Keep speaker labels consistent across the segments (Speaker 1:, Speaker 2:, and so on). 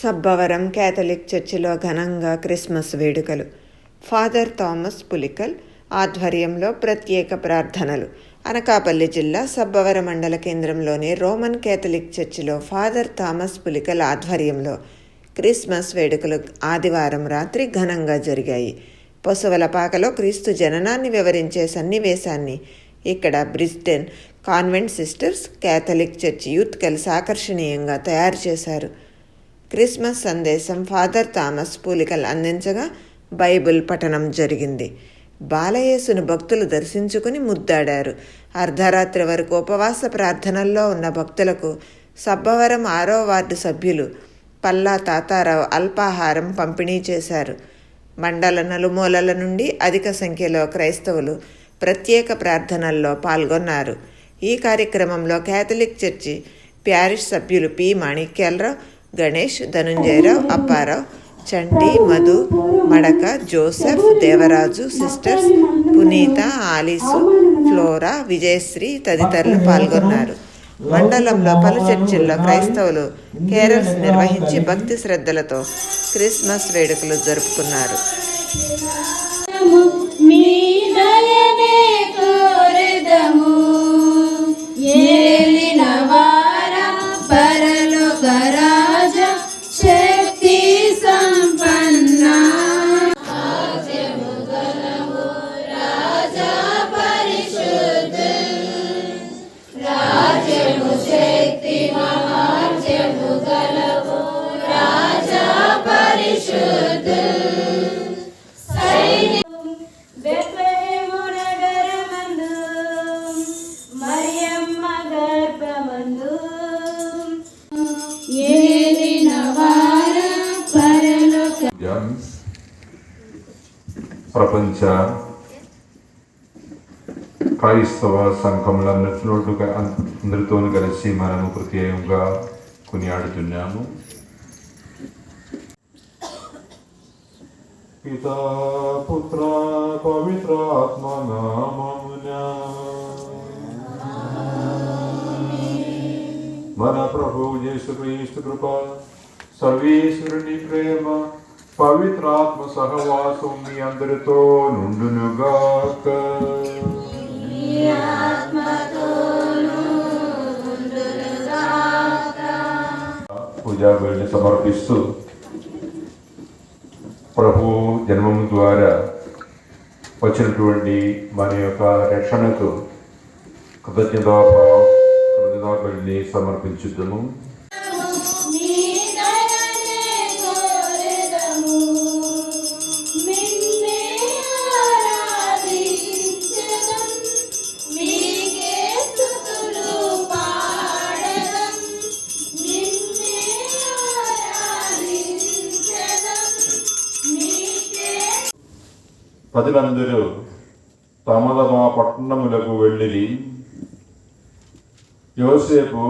Speaker 1: Sabbavaram Catholic చర్చిలో ఘనంగా Christmas వేడుకలు. ఫాదర్ థామస్ పులికల్ ఆధ్వర్యంలో ప్రత్యేక ప్రార్థనలు. అనకాపల్లి జిల్లా సబ్బవర మండల కేంద్రంలోని రోమన్ కేథలిక్ చర్చిలో ఫాదర్ థామస్ పులికల్ ఆధ్వర్యంలో క్రిస్మస్ వేడుకలు ఆదివారం రాత్రి ఘనంగా జరిగాయి. పశువులపాకలో క్రీస్తు జననాన్ని వివరించే సన్నివేశాన్ని ఇక్కడ బ్రిస్టెన్ convent sisters Catholic church youth కలిసి ఆకర్షణీయంగా తయారు చేశారు. క్రిస్మస్ సందేశం ఫాదర్ థామస్ పూలికలు అందించగా బైబిల్ పఠనం జరిగింది. బాలయేసును భక్తులు దర్శించుకుని ముద్దాడారు. అర్ధరాత్రి వరకు ఉపవాస ప్రార్థనల్లో ఉన్న భక్తులకు సబ్బవరం ఆరో వార్డు సభ్యులు పల్లా తాతారావు అల్పాహారం పంపిణీ చేశారు. మండల నలుమూలల నుండి అధిక సంఖ్యలో క్రైస్తవులు ప్రత్యేక ప్రార్థనల్లో పాల్గొన్నారు. ఈ కార్యక్రమంలో కేథలిక్ చర్చి ప్యారిష్ సభ్యులు P. Manikyalarao Ganesh Dhanunjayarao Apparao Chanti Madhu Madaka Joseph Devaraju sisters పునీత ఆలీసు ఫ్లోరా విజయశ్రీ తదితరులు పాల్గొన్నారు. మండలంలో పలు చర్చిల్లో క్రైస్తవులు కేరల్స్ నిర్వహించి భక్తి శ్రద్ధలతో క్రిస్మస్ వేడుకలు జరుపుకున్నారు.
Speaker 2: పరలోక
Speaker 3: జాన్స్ ప్రపంచ క్రైస్తవ సంఘములన్నిటిలోటుగా అందరితో కలిసి మనము ప్రత్యేకంగా కొనియాడుతున్నాము పితా పుత్ర పవిత్ర ఆత్మ నామమున మన ప్రభు యేసుక్రీస్తు కృప సర్వేశ్వరుని ప్రేమ పవిత్రాత్మ సహవాసం మీ అందరితో నుండునుగాక. పూజా బలిని సమర్పిస్తూ ప్రభు జన్మము ద్వారా వచ్చినటువంటి మన యొక్క రక్షణకు కృతజ్ఞతా కృతజ్ఞతా బలిని సమర్పించుద్దాము ప్రజలందరూ తమ తమ పట్టణములకు వెళ్ళిరి. యోసేపు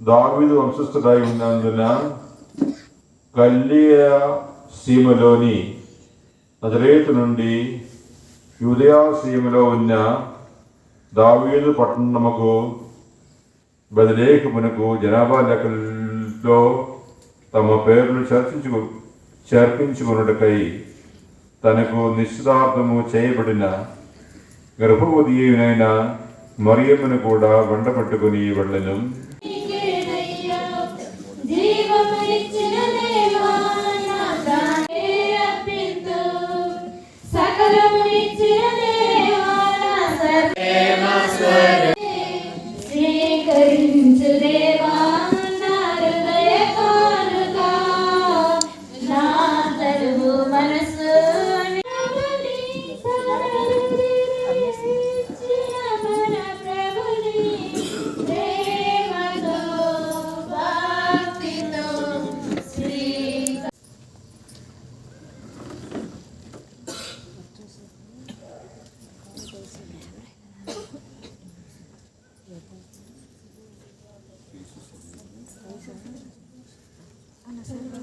Speaker 3: దావీదు వంశస్థుడై ఉన్నందున గల్లియ సీమలోని నజరేతు నుండి యుదయా సీమలో ఉన్న దావీదు పట్టణముకు బదిలేకమునకు జనాభా లెక్కల్లో తమ పేర్లు చర్చించు చేర్పించుకున్నటకై తనకు నిశ్చితార్థము చేయబడిన గర్భవతి అయిన మరియమ్మను కూడా వంట పట్టుకుని వెళ్ళను
Speaker 2: నీకేనయ్యా జీవమునిచ్చిన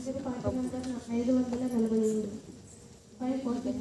Speaker 2: ఐదు వందల నలభై ఏడు ఫైవ్ ఫోర్టీ